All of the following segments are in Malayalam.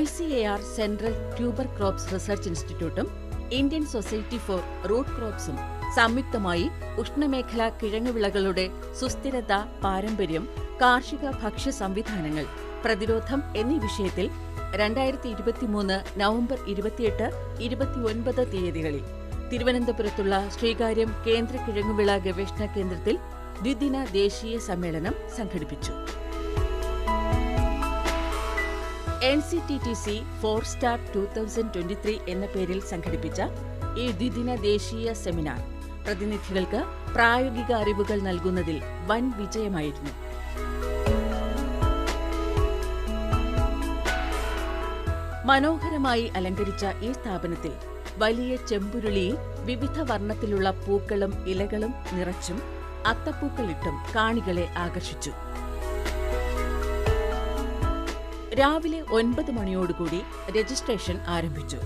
I C A R central tuber crops research ഇൻസ്റ്റിറ്റ്യൂട്ടും Indian society for root ക്രോപ്സും സംയുക്തമായി ഉഷ്ണമേഖലാ കിഴങ്ങുവിളകളുടെ സുസ്ഥിരത പാരമ്പര്യം കാർഷിക ഭക്ഷ്യ സംവിധാനങ്ങൾ പ്രതിരോധം എന്നീ വിഷയത്തിൽ രണ്ടായിരത്തി ഇരുപത്തിമൂന്ന് നവംബർ ഇരുപത്തിയെട്ട് ഇരുപത്തിയൊൻപത് തീയതികളിൽ തിരുവനന്തപുരത്തുള്ള ശ്രീകാര്യം കേന്ദ്ര കിഴങ്ങുവിള ഗവേഷണ കേന്ദ്രത്തിൽ ദ്വിദിന ദേശീയ സമ്മേളനം സംഘടിപ്പിച്ചു. N C T T C four star two thousand twenty three എന്ന പേരിൽ സംഘടിപ്പിച്ച ഈ ദ്വിദിന ദേശീയ സെമിനാർ. പ്രതിനിധികൾക്ക് പ്രായോഗിക അറിവുകൾ നൽകുന്നതിൽ വൻ വിജയമായിരുന്നു. മനോഹരമായി അലങ്കരിച്ച ഈ സ്ഥാപനത്തിൽ വലിയ ചെമ്പുരുളിയിൽ വിവിധ വർണത്തിലുള്ള പൂക്കളും ഇലകളും നിറച്ചും അത്തപ്പൂക്കളിട്ടും കാണികളെ ആകർഷിച്ചു. രാവിലെ ഒൻപത് മണിയോടുകൂടി രജിസ്ട്രേഷൻ ആരംഭിച്ചു.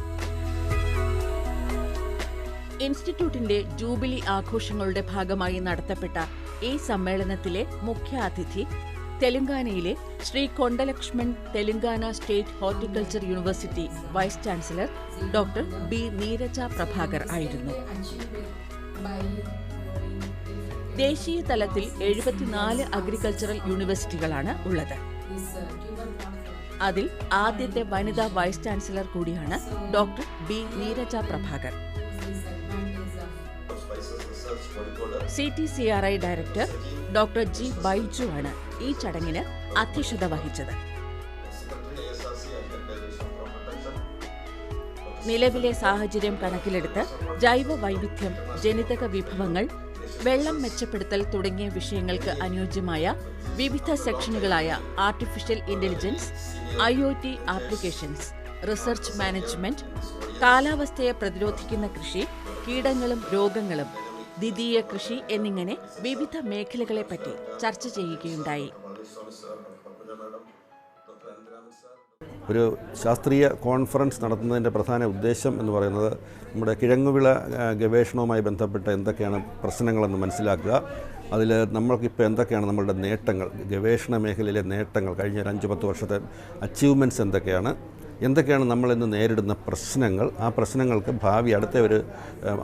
ഇൻസ്റ്റിറ്റ്യൂട്ടിന്റെ ജൂബിലി ആഘോഷങ്ങളുടെ ഭാഗമായി നടത്തപ്പെട്ട ഈ സമ്മേളനത്തിലെ മുഖ്യാതിഥി തെലങ്കാനയിലെ Shri Konda Laxman Telangana state horticulture university vice chancellor doctor B Neeraja Prabhakar ആയിരുന്നു. ദേശീയ തലത്തിൽ എഴുപത്തിനാല് അഗ്രികൾച്ചറൽ യൂണിവേഴ്സിറ്റികളാണ് ഉള്ളത്. അതിൽ ആദ്യത്തെ വനിതാ വൈസ് ചാൻസലർ കൂടിയാണ് doctor B Neeraja Prabhakar. C T C R I director doctor G Baiju ആണ് ഈ ചടങ്ങിന് അധ്യക്ഷത വഹിച്ചത്. നിലവിലെ സാഹചര്യം കണക്കിലെടുത്ത് ജൈവ വൈവിധ്യം ജനിതക വിഭവങ്ങൾ വെള്ളം മെച്ചപ്പെടുത്തൽ തുടങ്ങിയ വിഷയങ്ങൾക്ക് അനുയോജ്യമായ വിവിധ സെക്ഷനുകളായ artificial intelligence I O T applications research management കാലാവസ്ഥയെ പ്രതിരോധിക്കുന്ന കൃഷി കീടങ്ങളും രോഗങ്ങളും ദ്വിതീയ കൃഷി എന്നിങ്ങനെ വിവിധ മേഖലകളെപ്പറ്റി ചർച്ച ചെയ്യുകയുണ്ടായി. ഒരു ശാസ്ത്രീയ കോൺഫറൻസ് നടത്തുന്നതിന്റെ പ്രധാന ഉദ്ദേശം എന്ന് പറയുന്നത് നമ്മുടെ കിഴങ്ങുവിള ഗവേഷണവുമായി ബന്ധപ്പെട്ട എന്തൊക്കെയാണ് പ്രശ്നങ്ങളെന്ന് മനസ്സിലാക്കുക. അതിൽ നമ്മൾക്കിപ്പോൾ എന്തൊക്കെയാണ് നമ്മളുടെ നേട്ടങ്ങൾ ഗവേഷണ മേഖലയിലെ നേട്ടങ്ങൾ കഴിഞ്ഞ ഒരു അഞ്ച് പത്ത് വർഷത്തെ അച്ചീവ്മെന്റ്സ് എന്തൊക്കെയാണ്? എന്തൊക്കെയാണ് നമ്മളിന്ന് നേരിടുന്ന പ്രശ്നങ്ങൾ? ആ പ്രശ്നങ്ങൾക്ക് ഭാവി അടുത്ത ഒരു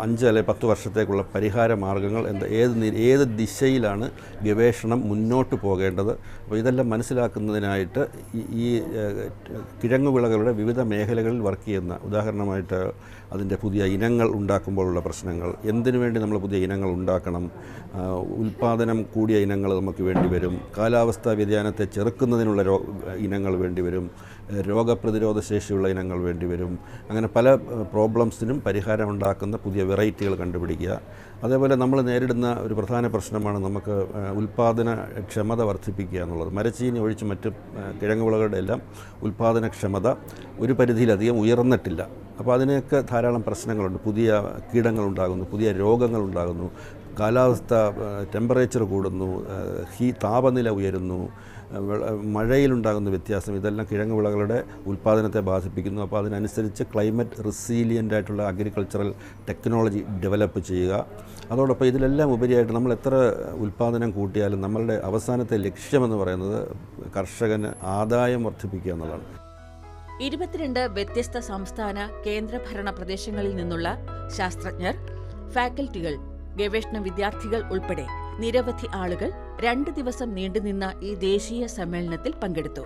അഞ്ച് അല്ലെ പത്ത് വർഷത്തേക്കുള്ള പരിഹാര മാർഗങ്ങൾ എന്ത് ഏത് ഏത് ദിശയിലാണ് ഗവേഷണം മുന്നോട്ട് പോകേണ്ടത്? അപ്പോൾ ഇതെല്ലാം മനസ്സിലാക്കുന്നതിനായിട്ട് ഈ- ഈ ഏഹ്, കിഴങ്ങു വിളകളുടെ വിവിധ മേഖലകളിൽ വർക്ക് ചെയ്യുന്ന ഉദാഹരണമായിട്ട് അതിന്റെ പുതിയ ഇനങ്ങൾ ഉണ്ടാക്കുമ്പോഴുള്ള പ്രശ്നങ്ങൾ എന്തിനു വേണ്ടി നമ്മൾ പുതിയ ഇനങ്ങൾ ഉണ്ടാക്കണം? ഉൽപ്പാദനം കൂടിയ ഇനങ്ങൾ നമുക്ക് വേണ്ടി വരും. കാലാവസ്ഥാ വ്യതിയാനത്തെ ചെറുക്കുന്നതിനുള്ള ഇനങ്ങൾ വേണ്ടി വരും. രോഗപ്രതിരോധ ശേഷിയുള്ള ഇനങ്ങൾ വേണ്ടിവരും അങ്ങനെ പല പ്രോബ്ലംസിനും പരിഹാരം ഉണ്ടാക്കുന്ന പുതിയ വെറൈറ്റികൾ കണ്ടുപിടിക്കുക. അതേപോലെ നമ്മൾ നേരിടുന്ന ഒരു പ്രധാന പ്രശ്നമാണ് നമുക്ക് ഉൽപ്പാദന ക്ഷമത വർദ്ധിപ്പിക്കുക എന്നുള്ളത്. മരച്ചീനി ഒഴിച്ച് മറ്റ് കിഴങ്ങ് വിളകളുടെ എല്ലാം ഉൽപ്പാദനക്ഷമത ഒരു പരിധിയിലധികം ഉയർന്നിട്ടില്ല. അപ്പോൾ അതിനൊക്കെ ധാരാളം പ്രശ്നങ്ങളുണ്ട്. പുതിയ കീടങ്ങളുണ്ടാകുന്നു പുതിയ രോഗങ്ങളുണ്ടാകുന്നു. കാലാവസ്ഥ ടെമ്പറേച്ചർ കൂടുന്നു ഹീ താപനില ഉയരുന്നു. മഴയിലുണ്ടാകുന്ന വ്യത്യാസം. ഇതെല്ലാം കിഴങ്ങ് വിളകളുടെ ഉൽപ്പാദനത്തെ ബാധിപ്പിക്കുന്നു. അപ്പോൾ അതിനനുസരിച്ച് ക്ലൈമറ്റ് റിസീലിയന്റ് ആയിട്ടുള്ള അഗ്രികൾച്ചറൽ ടെക്നോളജി ഡെവലപ്പ് ചെയ്യുക. അതോടൊപ്പം ഇതിലെല്ലാം ഉപരിയായിട്ട് നമ്മൾ എത്ര ഉൽപ്പാദനം കൂട്ടിയാലും നമ്മളുടെ അവസാനത്തെ ലക്ഷ്യമെന്ന് പറയുന്നത് കർഷകന് ആദായം വർദ്ധിപ്പിക്കുക എന്നുള്ളതാണ്. ഇരുപത്തിരണ്ട് വ്യത്യസ്ത സംസ്ഥാന കേന്ദ്രഭരണ പ്രദേശങ്ങളിൽ നിന്നുള്ള ശാസ്ത്രജ്ഞർ ഫാക്കൽറ്റികൾ ഗവേഷണ വിദ്യാർത്ഥികൾ ഉൾപ്പെടെ നിരവധി ആളുകൾ രണ്ട് ദിവസം നീണ്ടുനിന്ന ഈ ദേശീയ സമ്മേളനത്തിൽ പങ്കെടുത്തു.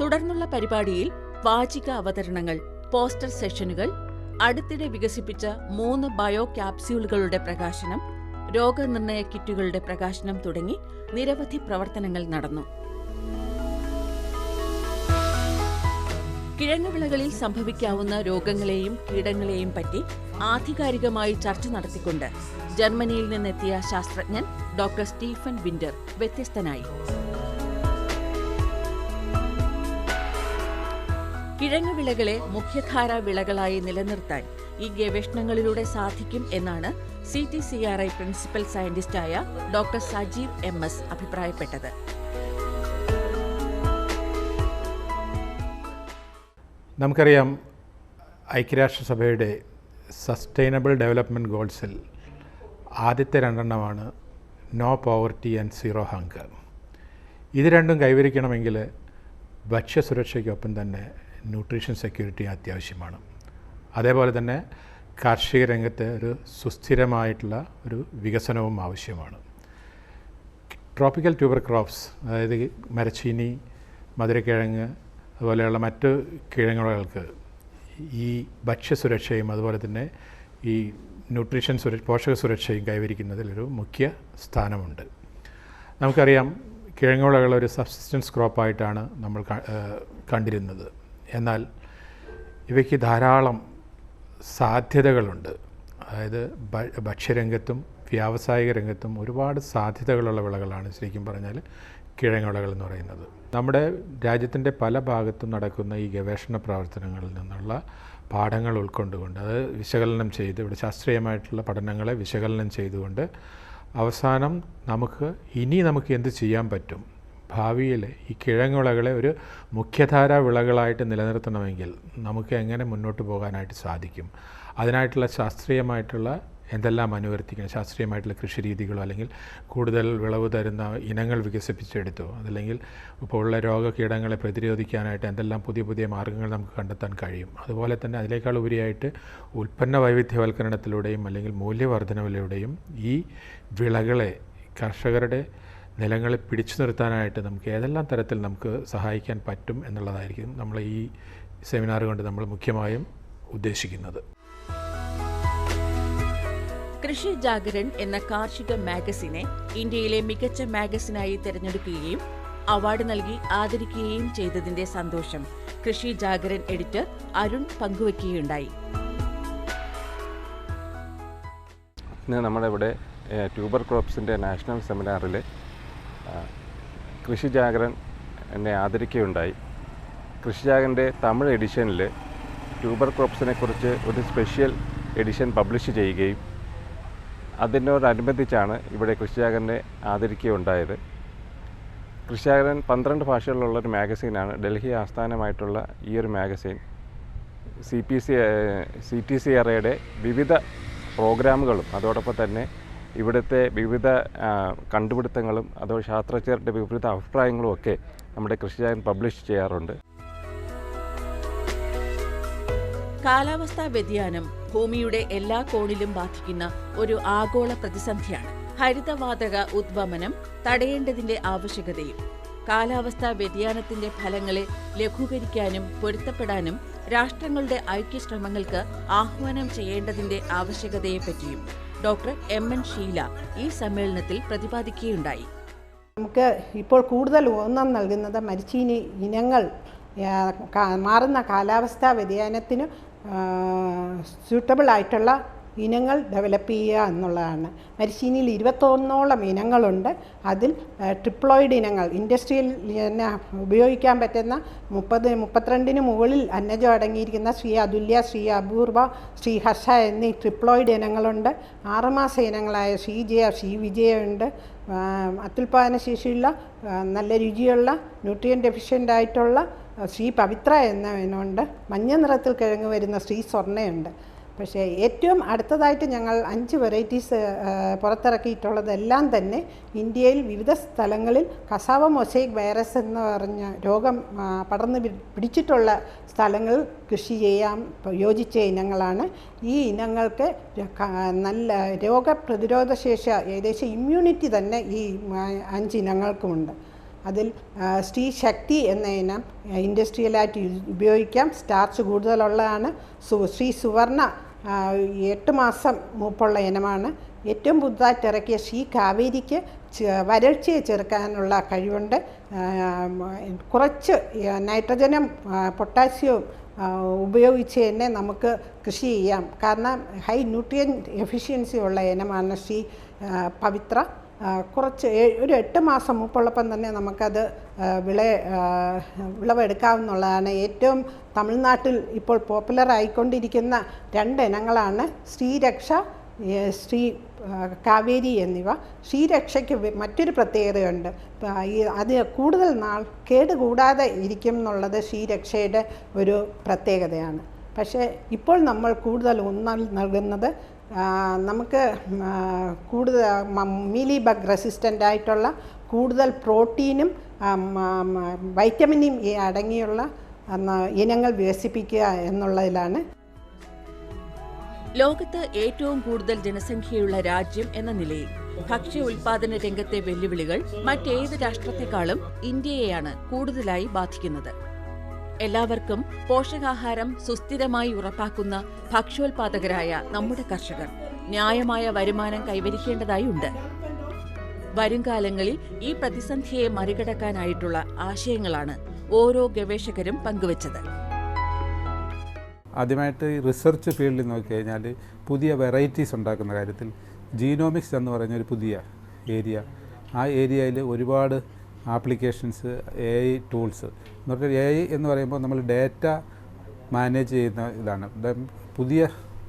തുടർന്നുള്ള പരിപാടിയിൽ വാചിക അവതരണങ്ങൾ പോസ്റ്റർ സെഷനുകൾ അടുത്തിടെ വികസിപ്പിച്ച മൂന്ന് ബയോ ക്യാപ്സ്യൂളുകളുടെ പ്രകാശനം രോഗനിർണയ കിറ്റുകളുടെ പ്രകാശനം തുടങ്ങി നിരവധി പ്രവർത്തനങ്ങൾ നടന്നു. കിഴങ്ങുവിളകളിൽ സംഭവിക്കാവുന്ന രോഗങ്ങളെയും കീടങ്ങളെയും പറ്റി ആധികാരികമായി ചർച്ച നടത്തിക്കൊണ്ട് ജർമ്മനിയിൽ നിന്നെത്തിയ ശാസ്ത്രജ്ഞൻ ഡോക്ടർ സ്റ്റീഫൻ വിന്റർ വ്യത്യസ്തനായി. കിഴങ്ങുവിളകളെ മുഖ്യധാര വിളകളായി നിലനിർത്താൻ ഈ ഗവേഷണങ്ങളിലൂടെ സാധിക്കും എന്നാണ് C T C R I principal സയന്റിസ്റ്റായ doctor Sajeev M S അഭിപ്രായപ്പെട്ടത്. നമുക്കറിയാം ഐക്യരാഷ്ട്രസഭയുടെ സസ്റ്റൈനബിൾ ഡെവലപ്മെന്റ് ഗോൾസിൽ ആദ്യത്തെ രണ്ടെണ്ണമാണ് no poverty and zero hunger. ഇത് രണ്ടും കൈവരിക്കണമെങ്കിൽ ഭക്ഷ്യസുരക്ഷയ്ക്കൊപ്പം തന്നെ ന്യൂട്രീഷൻ സെക്യൂരിറ്റി അത്യാവശ്യമാണ്. അതേപോലെ തന്നെ കാർഷിക രംഗത്ത് ഒരു സുസ്ഥിരമായിട്ടുള്ള ഒരു വികസനവും ആവശ്യമാണ്. ട്രോപ്പിക്കൽ ട്യൂബർ ക്രോപ്സ് അതായത് മരച്ചീനി മധുരക്കിഴങ്ങ് അതുപോലെയുള്ള മറ്റ് കിഴങ്ങുകൾക്ക് ഈ ഭക്ഷ്യസുരക്ഷയും അതുപോലെ തന്നെ ഈ ന്യൂട്രീഷൻ സുര പോഷക സുരക്ഷയും കൈവരിക്കുന്നതിൽ ഒരു മുഖ്യ സ്ഥാനമുണ്ട്. നമുക്കറിയാം കിഴങ്ങുവിളകൾ ഒരു സബ്സിസ്റ്റൻസ് ക്രോപ്പായിട്ടാണ് നമ്മൾ കണ്ടിരുന്നത്. എന്നാൽ ഇവയ്ക്ക് ധാരാളം സാധ്യതകളുണ്ട്. അതായത് ഭക്ഷ്യരംഗത്തും വ്യാവസായിക രംഗത്തും ഒരുപാട് സാധ്യതകളുള്ള വിളകളാണ് ശരിക്കും പറഞ്ഞാൽ കിഴങ്ങുവിളകൾ എന്ന് പറയുന്നത്. നമ്മുടെ രാജ്യത്തിന്റെ പല ഭാഗത്തും നടക്കുന്ന ഈ ഗവേഷണ പ്രവർത്തനങ്ങളിൽ നിന്നുള്ള പാഠങ്ങൾ ഉൾക്കൊണ്ടുകൊണ്ട് അത് വിശകലനം ചെയ്ത് ഇവിടെ ശാസ്ത്രീയമായിട്ടുള്ള പഠനങ്ങളെ വിശകലനം ചെയ്തുകൊണ്ട് അവസാനം നമുക്ക് ഇനി നമുക്ക് എന്ത് ചെയ്യാൻ പറ്റും? ഭാവിയിൽ ഈ കിഴങ്ങുവിളകളെ ഒരു മുഖ്യധാര വിളകളായിട്ട് നിലനിർത്തണമെങ്കിൽ നമുക്ക് എങ്ങനെ മുന്നോട്ട് പോകാനായിട്ട് സാധിക്കും? അതിനായിട്ടുള്ള ശാസ്ത്രീയമായിട്ടുള്ള എന്തെല്ലാം അനുവർത്തിക്കണം? ശാസ്ത്രീയമായിട്ടുള്ള കൃഷി രീതികളോ അല്ലെങ്കിൽ കൂടുതൽ വിളവ് തരുന്ന ഇനങ്ങൾ വികസിപ്പിച്ചെടുത്തോ? അതല്ലെങ്കിൽ ഇപ്പോൾ ഉള്ള രോഗകീടങ്ങളെ പ്രതിരോധിക്കാനായിട്ട് എന്തെല്ലാം പുതിയ പുതിയ മാർഗങ്ങൾ നമുക്ക് കണ്ടെത്താൻ കഴിയും? അതുപോലെ തന്നെ അതിനേക്കാൾ ഉപരിയായിട്ട് ഉൽപ്പന്ന വൈവിധ്യവൽക്കരണത്തിലൂടെയും അല്ലെങ്കിൽ മൂല്യവർധനവിലൂടെയും ഈ വിളകളെ കർഷകരുടെ നിലങ്ങളെ പിടിച്ചു നിർത്താനായിട്ട് നമുക്ക് ഏതെല്ലാം തരത്തിൽ നമുക്ക് സഹായിക്കാൻ പറ്റും എന്നുള്ളതായിരിക്കും നമ്മൾ ഈ സെമിനാർ കൊണ്ട് നമ്മൾ മുഖ്യമായും ഉദ്ദേശിക്കുന്നത്. കൃഷി ജാഗരൻ എന്ന കാർഷിക മാഗസിനെ ഇന്ത്യയിലെ മികച്ച മാഗസിനായി തിരഞ്ഞെടുക്കുകയും അവാർഡ് നൽകി ആദരിക്കുകയും ചെയ്തതിന്റെ സന്തോഷം കൃഷി ജാഗരൻ എഡിറ്റർ അരുൺ പങ്കുവയ്ക്കുകയുണ്ടായി നമ്മുടെ ഇവിടെ ട്യൂബർ ക്രോപ്സിന്റെ നാഷണൽ സെമിനാറിൽ കൃഷി ജാഗരൻ എന്നെ ആദരിക്കുകയുണ്ടായി. കൃഷി ജാഗരന്റെ തമിഴ് എഡിഷനിൽ ട്യൂബർ ക്രോപ്സിനെ കുറിച്ച് ഒരു സ്പെഷ്യൽ എഡിഷൻ പബ്ലിഷ് ചെയ്യുകയും അതിനോടനുബന്ധിച്ചാണ് ഇവിടെ കൃഷിയാകരനെ ആദരിക്കുകയുണ്ടായത്. കൃഷിയാകരൻ പന്ത്രണ്ട് ഭാഷകളിലുള്ള ഒരു മാഗസീനാണ്. ഡൽഹി ആസ്ഥാനമായിട്ടുള്ള ഈ ഒരു magazine. C P C C T C ആറയുടെ വിവിധ പ്രോഗ്രാമുകളും അതോടൊപ്പം തന്നെ ഇവിടുത്തെ വിവിധ കണ്ടുപിടുത്തങ്ങളും അതോ ശാസ്ത്രജ്ഞരുടെ വിവിധ അഭിപ്രായങ്ങളും ഒക്കെ നമ്മുടെ കൃഷിയാകൻ പബ്ലിഷ് ചെയ്യാറുണ്ട്. കാലാവസ്ഥാ വ്യതിയാനം ഭൂമിയുടെ എല്ലാ കോണിലും ബാധിക്കുന്ന ഒരു ആഗോള പ്രതിസന്ധിയാണ്. ഹരിതവാതക ഉദ്വമനം തടയേണ്ടതിന്റെ ആവശ്യകതയും കാലാവസ്ഥാ വ്യതിയാനത്തിന്റെ ഫലങ്ങളെ ലഘൂകരിക്കാനും പൊരുത്തപ്പെടാനും രാഷ്ട്രങ്ങളുടെ ഐക്യശ്രമങ്ങൾക്ക് ആഹ്വാനം ചെയ്യേണ്ടതിന്റെ ആവശ്യകതയെപ്പറ്റിയും ഡോക്ടർ എം. എൻ. ഷീല ഈ സമ്മേളനത്തിൽ പ്രതിപാദിക്കുകയുണ്ടായി. നമുക്ക് ഇപ്പോൾ കൂടുതൽ ഊന്നൽ നൽകുന്നത് മരിച്ചീനി ഇനങ്ങൾ മാറുന്ന കാലാവസ്ഥാ വ്യതിയാനത്തിന് സ്യൂട്ടബിൾ ആയിട്ടുള്ള ഇനങ്ങൾ ഡെവലപ്പ് ചെയ്യുക എന്നുള്ളതാണ്. മരിശീനിയിൽ ഇരുപത്തൊന്നോളം ഇനങ്ങളുണ്ട്. അതിൽ ട്രിപ്ലോയിഡ് ഇനങ്ങൾ ഇൻഡസ്ട്രിയൽ തന്നെ ഉപയോഗിക്കാൻ പറ്റുന്ന മുപ്പത് മുപ്പത്തിരണ്ടിന് മുകളിൽ അന്നജം അടങ്ങിയിരിക്കുന്ന ശ്രീ അതുല്യ ശ്രീ അപൂർവ ശ്രീ ഹർഷ എന്നീ ട്രിപ്ലോയിഡ് ഇനങ്ങളുണ്ട്. ആറുമാസ ഇനങ്ങളായ ശ്രീജയ ശ്രീ വിജയുണ്ട്. അത്യുൽപാദന ശേഷിയുള്ള നല്ല രുചിയുള്ള ന്യൂട്രിയൻ ഡെഫിഷ്യന്റ് ആയിട്ടുള്ള ശ്രീ പവിത്ര എന്ന ഇനമുണ്ട് മഞ്ഞ നിറത്തിൽ കിഴങ്ങ് വരുന്ന ശ്രീ സ്വർണയുണ്ട്. പക്ഷേ ഏറ്റവും അടുത്തതായിട്ട് ഞങ്ങൾ അഞ്ച് വെറൈറ്റീസ് പുറത്തിറക്കിയിട്ടുള്ളതെല്ലാം തന്നെ ഇന്ത്യയിൽ വിവിധ സ്ഥലങ്ങളിൽ കസാവ മൊസൈക് വൈറസ് എന്ന് പറഞ്ഞ രോഗം പടർന്ന് പിടിച്ചിട്ടുള്ള സ്ഥലങ്ങളിൽ കൃഷി ചെയ്യാൻ യോജിച്ച ഇനങ്ങളാണ്. ഈ ഇനങ്ങൾക്ക് നല്ല രോഗപ്രതിരോധ ശേഷി ഏകദേശം ഇമ്മ്യൂണിറ്റി തന്നെ ഈ അഞ്ച് ഇനങ്ങൾക്കുമുണ്ട്. അതിൽ സ്റ്റീ ശക്തി എന്ന ഇനം ഇൻഡസ്ട്രിയലായിട്ട് ഉപയോഗിക്കാം. സ്റ്റാർച്ച് കൂടുതലുള്ളതാണ്. സു ശ്രീ സുവർണ എട്ട് മാസം മൂപ്പുള്ള ഇനമാണ്. ഏറ്റവും പുതുതായിട്ട് ഇറക്കിയ ശ്രീ കാവേരിക്ക് വരൾച്ചയെ ചെറുക്കാനുള്ള കഴിവുണ്ട്. കുറച്ച് നൈട്രജനും പൊട്ടാസ്യവും ഉപയോഗിച്ച് തന്നെ നമുക്ക് കൃഷി ചെയ്യാം. കാരണം ഹൈ ന്യൂട്രിയൻ എഫിഷ്യൻസി ഉള്ള ഇനമാണ് ശ്രീ പവിത്ര. കുറച്ച് ഒരു എട്ട് മാസം മുമ്പുള്ളപ്പം തന്നെ നമുക്കത് വിള വിളവെടുക്കാവുന്നതാണ്. ഏറ്റവും തമിഴ്നാട്ടിൽ ഇപ്പോൾ പോപ്പുലർ ആയിക്കൊണ്ടിരിക്കുന്ന രണ്ട് ഇനങ്ങളാണ് ശ്രീരക്ഷ ശ്രീ കാവേരി എന്നിവ. ശ്രീരക്ഷയ്ക്ക് മറ്റൊരു പ്രത്യേകതയുണ്ട്. ഈ അത് കൂടുതൽ നാൾ കേടുകൂടാതെ ഇരിക്കും എന്നുള്ളത് ശ്രീരക്ഷയുടെ ഒരു പ്രത്യേകതയാണ്. പക്ഷേ ഇപ്പോൾ നമ്മൾ കൂടുതൽ ഊന്നൽ നൽകുന്നത് നമുക്ക് കൂടുതൽ മീലി ബഗ് റെസിസ്റ്റന്റ് ആയിട്ടുള്ള കൂടുതൽ പ്രോട്ടീനും വൈറ്റമിനും അടങ്ങിയുള്ള ഇനങ്ങൾ വികസിപ്പിക്കുക എന്നുള്ളതിലാണ്. ലോകത്ത് ഏറ്റവും കൂടുതൽ ജനസംഖ്യയുള്ള രാജ്യം എന്ന നിലയിൽ ഭക്ഷ്യ ഉൽപാദന രംഗത്തെ വെല്ലുവിളികൾ മറ്റേത് രാഷ്ട്രത്തെക്കാളും ഇന്ത്യയെയാണ് കൂടുതലായി ബാധിക്കുന്നത്. എല്ലാവർക്കും പോഷകാഹാരം സുസ്ഥിരമായി ഉറപ്പാക്കുന്ന ഭക്ഷ്യോൽപാദകരായ നമ്മുടെ കർഷകർ ന്യായമായ വരുമാനം കൈവരിക്കേണ്ടതായുണ്ട്. വരുംകാലങ്ങളിൽ ഈ പ്രതിസന്ധിയെ മറികടക്കാനായിട്ടുള്ള ആശയങ്ങളാണ് ഓരോ ഗവേഷകരും പങ്കുവച്ചത്. ആദ്യമായിട്ട് റിസർച്ച് ഫീൽഡിൽ നോക്കി കഴിഞ്ഞാൽ പുതിയ വെറൈറ്റീസ് ഉണ്ടാക്കുന്ന കാര്യത്തിൽ ജീനോമിക്സ് എന്ന് പറഞ്ഞൊരു പുതിയ ഏരിയ. ആ ഏരിയയിൽ ഒരുപാട് ആപ്ലിക്കേഷൻസ് എ ഐ ടൂൾസ് എന്ന് പറഞ്ഞാൽ എ ഐ എന്ന് പറയുമ്പോൾ നമ്മൾ ഡേറ്റ മാനേജ് ചെയ്യുന്ന ഇതാണ്. പുതിയ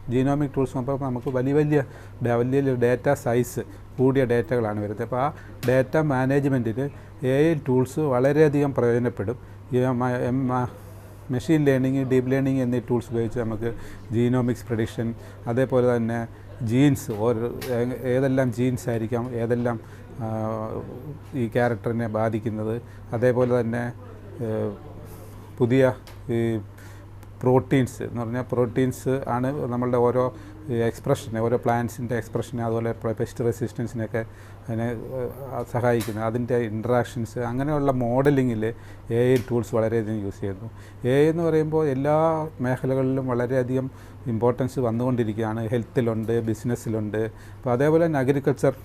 ജീനോമിക് ടൂൾസ് നോക്കുമ്പോൾ നമുക്ക് വലിയ വലിയ വലിയ ഡേറ്റ സൈസ് കൂടിയ ഡേറ്റകളാണ് വരുന്നത്. അപ്പോൾ ആ ഡേറ്റ മാനേജ്മെന്റിൽ എ ഐ ടൂൾസ് വളരെയധികം പ്രയോജനപ്പെടും. മെഷീൻ ലേണിംഗ് ഡീപ് ലേണിംഗ് എന്നീ ടൂൾസ് ഉപയോഗിച്ച് നമുക്ക് ജീനോമിക്സ് പ്രഡിക്ഷൻ അതേപോലെ തന്നെ ജീൻസ് ഓരോ ഏതെല്ലാം ജീൻസ് ആയിരിക്കാം ഏതെല്ലാം ഈ ക്യാരക്ടറിനെ ബാധിക്കുന്നത്. അതേപോലെ തന്നെ പുതിയ ഈ പ്രോട്ടീൻസ് എന്ന് പറഞ്ഞാൽ പ്രോട്ടീൻസ് ആണ് നമ്മളുടെ ഓരോ എക്സ്പ്രഷനെ ഓരോ പ്ലാന്റ്സിന്റെ എക്സ്പ്രഷനെ അതുപോലെ പെസ്റ്റ് റെസിസ്റ്റൻസിനൊക്കെ അതിനെ സഹായിക്കുന്നത്. അതിന്റെ ഇൻട്രാക്ഷൻസ് അങ്ങനെയുള്ള മോഡലിങ്ങിൽ എ ഐ ടൂൾസ് വളരെയധികം യൂസ് ചെയ്യുന്നു. എ ഐ എന്ന് പറയുമ്പോൾ എല്ലാ മേഖലകളിലും വളരെയധികം ഇമ്പോർട്ടൻസ് വന്നുകൊണ്ടിരിക്കുകയാണ്. ഹെൽത്തിലുണ്ട് ബിസിനസ്സിലുണ്ട് അപ്പോൾ അതേപോലെ തന്നെ അഗ്രികൾച്ചർ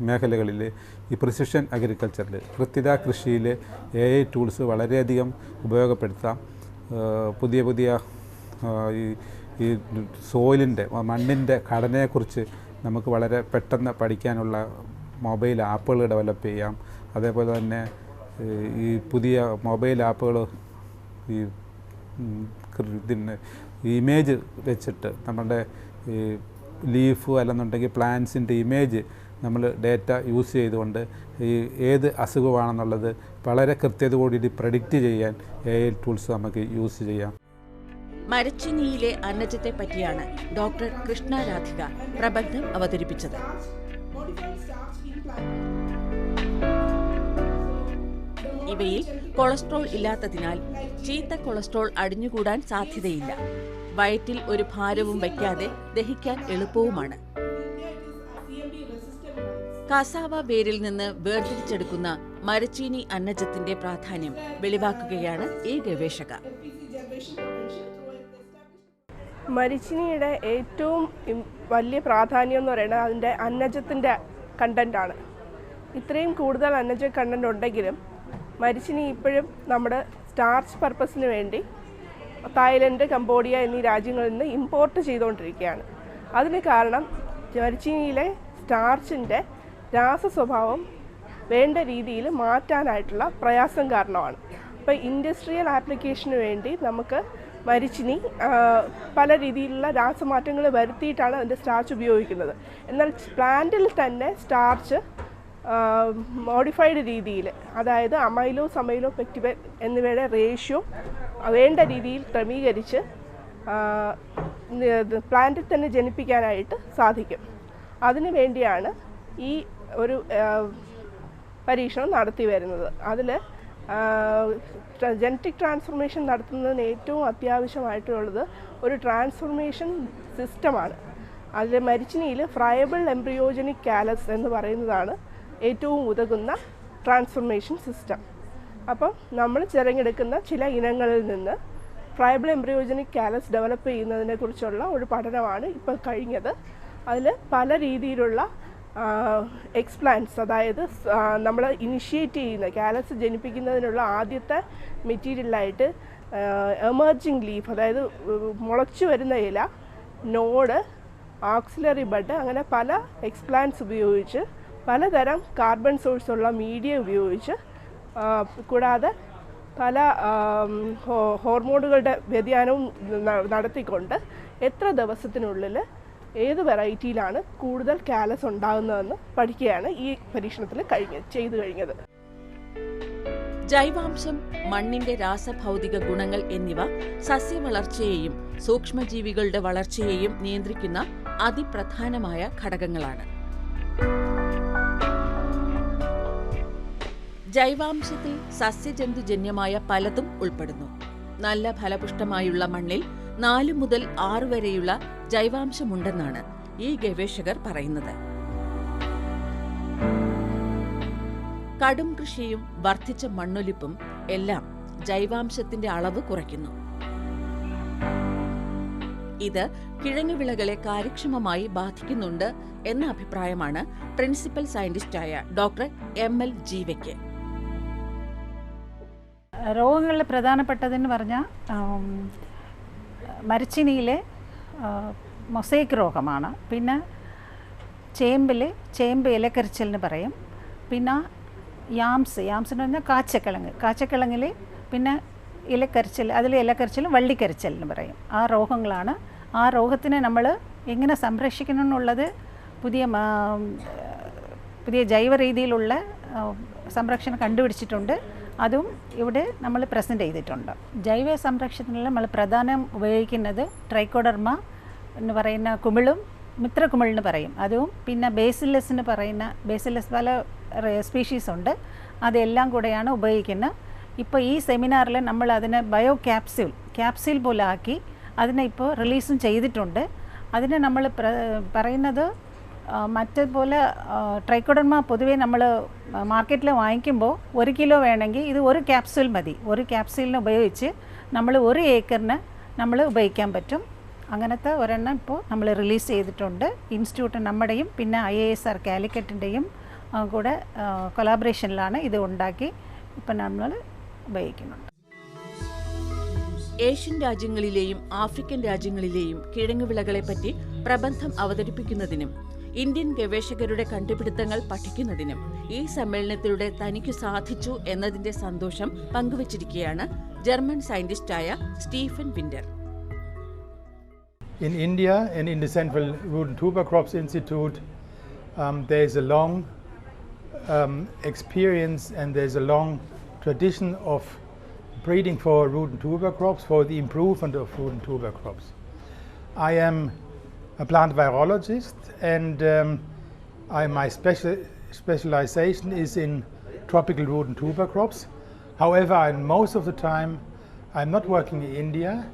മേഖലകളിൽ ഈ പ്രിസിഷൻ അഗ്രികൾച്ചറിൽ കൃത്യത കൃഷിയിൽ എ ഐ ടൂൾസ് വളരെയധികം ഉപയോഗപ്പെടുത്താം. പുതിയ പുതിയ ഈ ഈ സോയിലിന്റെ മണ്ണിന്റെ ഘടനയെക്കുറിച്ച് നമുക്ക് വളരെ പെട്ടെന്ന് പഠിക്കാനുള്ള മൊബൈൽ ആപ്പുകൾ ഡെവലപ്പ് ചെയ്യാം. അതേപോലെ തന്നെ ഈ പുതിയ മൊബൈൽ ആപ്പുകൾ ഈ ഇതിന്റെ ഇമേജ് വെച്ചിട്ട് നമ്മുടെ ഈ ലീഫ് അല്ലെന്നുണ്ടെങ്കിൽ പ്ലാന്റ്സിന്റെ ഇമേജ് നമ്മൾ ഡേറ്റ യൂസ് ചെയ്തുകൊണ്ട് ഈ ഏത് അസുഖമാണെന്നുള്ളത് വളരെ കൃത്യതയോടുകൂടി പ്രഡിക്റ്റ് ചെയ്യാൻ എ ഐ ടൂൾസ് നമുക്ക് യൂസ് ചെയ്യാം. മരച്ചിനിയിലെ അന്നജത്തെ പറ്റിയാണ് ഡോക്ടർ കൃഷ്ണ രാധിക പ്രബന്ധം അവതരിപ്പിച്ചത്. ഇവയിൽ കൊളസ്ട്രോൾ ഇല്ലാത്തതിനാൽ ചീത്ത കൊളസ്ട്രോൾ അടിഞ്ഞുകൂടാൻ സാധ്യതയില്ല. വയറ്റിൽ ഒരു ഭാരവും വയ്ക്കാതെ ദഹിക്കാൻ എളുപ്പവുമാണ്. കാസാവ വേരിൽ നിന്ന് വേർതിരിച്ചെടുക്കുന്ന മരച്ചീനി അന്നജത്തിന്റെ പ്രാധാന്യം വെളിവാക്കുകയാണ് ഈ ഗവേഷക. മരിച്ചിനിയുടെ ഏറ്റവും വലിയ പ്രാധാന്യം എന്ന് പറയുന്നത് അതിന്റെ അന്നജത്തിന്റെ കണ്ടന്റാണ് ഇത്രയും കൂടുതൽ അന്നജ കണ്ടന്റ് ഉണ്ടെങ്കിലും മരിച്ചിനി ഇപ്പോഴും നമ്മുടെ സ്റ്റാർച്ച് പർപ്പസിന് വേണ്ടി തായ്ലൻഡ് കംബോഡിയ എന്നീ രാജ്യങ്ങളിൽ നിന്ന് ഇമ്പോർട്ട് ചെയ്തുകൊണ്ടിരിക്കുകയാണ്. അതിന് കാരണം മരിച്ചിനിയിലെ സ്റ്റാർച്ചിന്റെ രാസ സ്വഭാവം വേണ്ട രീതിയിൽ മാറ്റാനായിട്ടുള്ള പ്രയാസം കാരണമാണ്. അപ്പോൾ ഇൻഡസ്ട്രിയൽ ആപ്ലിക്കേഷന് വേണ്ടി നമുക്ക് മരിച്ചിനി പല രീതിയിലുള്ള രാസമാറ്റങ്ങൾ വരുത്തിയിട്ടാണ് അതിന്റെ സ്റ്റാർച്ച് ഉപയോഗിക്കുന്നത്. എന്നാൽ പ്ലാന്റിൽ തന്നെ സ്റ്റാർച്ച് മോഡിഫൈഡ് രീതിയിൽ അതായത് അമൈലോ സമൈലോ പെക്റ്റിബൻ എന്നിവയുടെ റേഷ്യോ വേണ്ട രീതിയിൽ ക്രമീകരിച്ച് പ്ലാന്റിൽ തന്നെ ജനിപ്പിക്കാനായിട്ട് സാധിക്കും. അതിനു വേണ്ടിയാണ് ഈ ഒരു പരീക്ഷണം നടത്തി വരുന്നത്. അതിൽ ജനറ്റിക് ട്രാൻസ്ഫോർമേഷൻ നടത്തുന്നതിന് ഏറ്റവും അത്യാവശ്യമായിട്ടുള്ളത് ഒരു ട്രാൻസ്ഫോർമേഷൻ സിസ്റ്റമാണ്. അതിൽ മരിച്ചിനിയിൽ ഫ്രയബിൾ എംബ്രിയോജനിക് കാലസ് എന്ന് പറയുന്നതാണ് ഏറ്റവും ഉതകുന്ന ട്രാൻസ്ഫോർമേഷൻ സിസ്റ്റം. അപ്പം നമ്മൾ തിരഞ്ഞെടുക്കുന്ന ചില ഇനങ്ങളിൽ നിന്ന് ഫ്രയബിൾ എംബ്രിയോജനിക് കാലസ് ഡെവലപ്പ് ചെയ്യുന്നതിനെക്കുറിച്ചുള്ള ഒരു പഠനമാണ് ഇപ്പോൾ കഴിഞ്ഞത്. അതിൽ പല രീതിയിലുള്ള എക്സ്പ്ലാൻസ് അതായത് നമ്മൾ ഇനിഷ്യേറ്റ് ചെയ്യുന്ന കാലസ് ജനിപ്പിക്കുന്നതിനുള്ള ആദ്യത്തെ മെറ്റീരിയലായിട്ട് എമർജിങ് ലീഫ് അതായത് മുളച്ചു വരുന്ന ഇല നോഡ് ആക്സിലറി ബഡ് അങ്ങനെ പല എക്സ്പ്ലാൻസ് ഉപയോഗിച്ച് പലതരം കാർബൺ സോഴ്സ് ഉള്ള മീഡിയ ഉപയോഗിച്ച് കൂടാതെ പല ഹോർമോണുകളുടെ വ്യതിയാനവും നടത്തിക്കൊണ്ട് എത്ര ദിവസത്തിനുള്ളിൽ ഏത് വെറൈറ്റിയിലാണ് കൂടുതൽ കാലസ് ഉണ്ടാകുന്നതെന്ന് പഠിക്കുകയാണ് ഈ പരീക്ഷണത്തിൽ കഴിഞ്ഞ ചെയ്തു കഴിഞ്ഞത്. ജൈവാംശം മണ്ണിന്റെ രാസഭൗതിക ഗുണങ്ങൾ എന്നിവ സസ്യവളർച്ചയെയും സൂക്ഷ്മജീവികളുടെ വളർച്ചയെയും നിയന്ത്രിക്കുന്ന അതിപ്രധാനമായ ഘടകങ്ങളാണ്. ജൈവാംശത്തിൽ സസ്യജന്തുജന്യമായ പലതും ഉൾപ്പെടുന്നു. നല്ല ഫലപുഷ്ടമായുള്ള മണ്ണിൽ നാലു മുതൽ ആറ് വരെയുള്ള ജൈവാംശമുണ്ടെന്നാണ് ഈ ഗവേഷകർ പറയുന്നത്. കടും കൃഷിയും വർദ്ധിച്ച മണ്ണൊലിപ്പും എല്ലാം ജൈവാംശത്തിന്റെ അളവ് കുറയ്ക്കുന്നു. ഇത് കിഴങ്ങ് വിളകളെ കാര്യക്ഷമമായി ബാധിക്കുന്നുണ്ട് എന്ന അഭിപ്രായമാണ് പ്രിൻസിപ്പൽ സയന്റിസ്റ്റായ ഡോക്ടർ എം എൽ ജീവയ്ക്ക്. രോഗങ്ങളിൽ പ്രധാനപ്പെട്ടതെന്ന് പറഞ്ഞാൽ മരച്ചിനിയിലെ മൊസൈക്ക് രോഗമാണ്. പിന്നെ ചേമ്പിൽ ചേമ്പ് ഇലക്കരിച്ചലിന് പറയും. പിന്നെ യാംസ് യാംസ് എന്ന് പറഞ്ഞാൽ കാച്ചക്കിഴങ്ങ്. കാച്ചക്കിഴങ്ങിൽ പിന്നെ ഇലക്കരിച്ചൽ അതിൽ ഇലക്കരിച്ചലും വള്ളിക്കരിച്ചലിന് പറയും. ആ രോഗങ്ങളാണ്. ആ രോഗത്തിനെ നമ്മൾ എങ്ങനെ സംരക്ഷിക്കണം എന്നുള്ളത് പുതിയ പുതിയ ജൈവ രീതിയിലുള്ള സംരക്ഷണം കണ്ടുപിടിച്ചിട്ടുണ്ട്. അതും ഇവിടെ നമ്മൾ പ്രസന്റ് ചെയ്തിട്ടുണ്ട്. ജൈവ സംരക്ഷണത്തിൽ നമ്മൾ പ്രധാനം ഉപയോഗിക്കുന്നത് ട്രൈക്കോഡർമ എന്ന് പറയുന്ന കുമിളും മിത്രകുമിൾ എന്ന് പറയും. അതും പിന്നെ ബേസിലെസ് എന്ന് പറയുന്ന ബേസിലെസ് പല സ്പീഷീസ് ഉണ്ട്. അതെല്ലാം കൂടെയാണ് ഉപയോഗിക്കുന്നത് ഇപ്പോൾ ഈ സെമിനാറിൽ നമ്മൾ അതിനെ ബയോ ക്യാപ്സ്യൂൾ ക്യാപ്സ്യൂൾ പോലെ ആക്കി അതിനെ ഇപ്പോൾ റിലീസും ചെയ്തിട്ടുണ്ട്. അതിനെ നമ്മൾ പറയുന്നത് മറ്റേപോലെ ട്രൈക്കോഡർമ പൊതുവേ നമ്മൾ മാർക്കറ്റിൽ വാങ്ങിക്കുമ്പോൾ ഒരു കിലോ വേണമെങ്കിൽ ഇത് ഒരു ക്യാപ്സ്യൂൾ മതി. ഒരു ക്യാപ്സ്യൂളിന് ഉപയോഗിച്ച് നമ്മൾ ഒരു ഏക്കറിന് നമ്മൾ ഉപയോഗിക്കാൻ പറ്റും. അങ്ങനത്തെ ഒരെണ്ണം ഇപ്പോൾ നമ്മൾ റിലീസ് ചെയ്തിട്ടുണ്ട്. ഇൻസ്റ്റിറ്റ്യൂട്ട് നമ്മുടെയും പിന്നെ ഐ എ എസ് ആർ കാലിക്കറ്റിന്റെയും കൂടെ കൊലാബറേഷനിലാണ് ഇത് ഉണ്ടാക്കി ഇപ്പം നമ്മൾ ഉപയോഗിക്കുന്നുണ്ട്. ഏഷ്യൻ രാജ്യങ്ങളിലെയും ആഫ്രിക്കൻ രാജ്യങ്ങളിലെയും കിഴങ്ങുവിളകളെപ്പറ്റി പ്രബന്ധം അവതരിപ്പിക്കുന്നതിനും ഇന്ത്യൻ ഗവേഷകരുടെ കണ്ടുപിടുത്തങ്ങൾ പഠിക്കുന്നതിനും ഈ സമ്മേളനത്തിലൂടെ തനിക്ക് സാധിച്ചു എന്നതിന്റെ സന്തോഷം പങ്കുവച്ചിരിക്കുകയാണ് German സയന്റിസ്റ്റായ Stephen Winter In India and in the Central Wooden and Tuber Crops Institute, um, there is a long um, experience and there's a long tradition of breeding for root and tuber crops for the improvement of root and tuber crops. I am a plant virologist and um, I, my special, specialization is in tropical root and tuber crops. However, I, most of the time I'm not working in India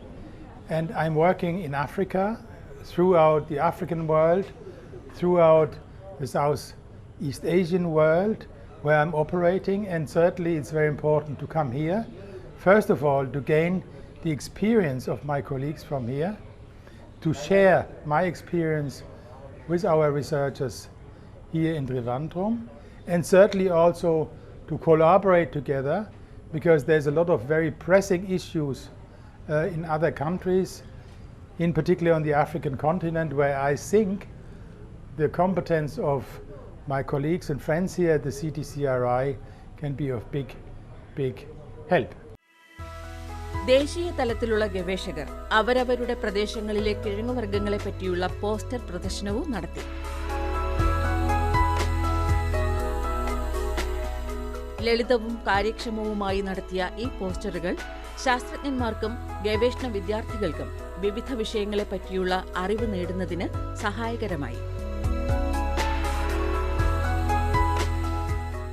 and I'm working in Africa, throughout the African world, throughout the Southeast Asian world, where I'm operating, and certainly it's very important to come here. First of all, to gain the experience of my colleagues from here, to share my experience with our researchers here in Trivandrum, and certainly also to collaborate together because there's a lot of very pressing issues uh, in other countries, in particular on the African continent, where I think the competence of my colleagues and friends here at the CTCRI can be of big, big help. ദേശീയ തലത്തിലുള്ള ഗവേഷകർ അവരവരുടെ പ്രദേശങ്ങളിലെ കിഴങ്ങുവർഗങ്ങളെ പറ്റിയുള്ള പോസ്റ്റർ പ്രദർശനവും നടത്തി. ലളിതവും കാര്യക്ഷമവുമായി നടത്തിയ ഈ പോസ്റ്ററുകൾ ശാസ്ത്രജ്ഞന്മാർക്കും ഗവേഷണ വിദ്യാർത്ഥികൾക്കും വിവിധ വിഷയങ്ങളെ പറ്റിയുള്ള അറിവ് നേടുന്നതിന് സഹായകരമായി.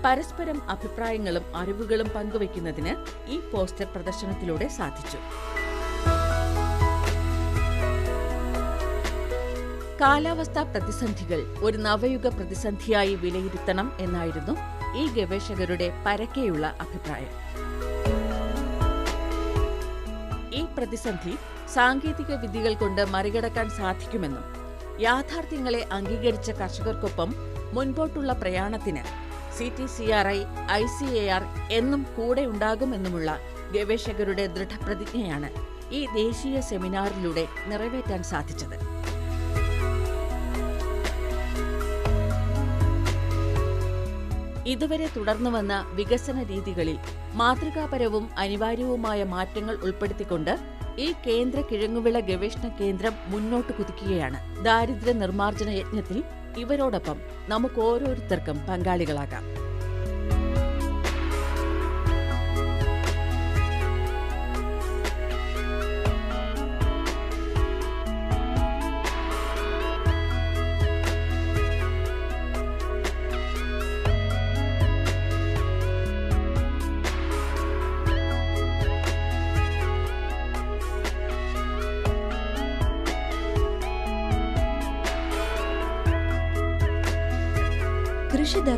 പരസ്പരം അഭിപ്രായങ്ങളും അറിവുകളും പങ്കുവയ്ക്കുന്നതിന് ഈ പോസ്റ്റർ പ്രദർശനത്തിലൂടെ സാധിച്ചു. കാലാവസ്ഥാ പ്രതിസന്ധികൾ ഒരു നവയുഗ പ്രതിസന്ധിയായി വിലയിരുത്തണം എന്നായിരുന്നു ഈ ഗവേഷകരുടെ പരക്കെയുള്ള അഭിപ്രായം. ഈ പ്രതിസന്ധി സാങ്കേതിക വിദ്യകൾ കൊണ്ട് മറികടക്കാൻ സാധിക്കുമെന്നും യാഥാർത്ഥ്യങ്ങളെ അംഗീകരിച്ച കർഷകർക്കൊപ്പം മുൻപോട്ടുള്ള പ്രയാണത്തിന് C T C R I I C A R എന്നും കൂടെ ഉണ്ടാകുമെന്നുമുള്ള ഗവേഷകരുടെ ദൃഢപ്രതിജ്ഞയാണ് ഈ ദേശീയ സെമിനാറിലൂടെ നിറവേറ്റാൻ സാധിച്ചത്. ഇതുവരെ തുടർന്നു വന്ന വികസന രീതികളിൽ മാതൃകാപരവും അനിവാര്യവുമായ മാറ്റങ്ങൾ ഉൾപ്പെടുത്തിക്കൊണ്ട് ഈ കേന്ദ്ര കിഴങ്ങുവിള ഗവേഷണ കേന്ദ്രം മുന്നോട്ട് കുതിക്കുകയാണ്. ദാരിദ്ര്യ നിർമ്മാർജന യജ്ഞത്തിൽ ഇവരോടൊപ്പം നമുക്ക് ഓരോരുത്തർക്കും പങ്കാളികളാകാം.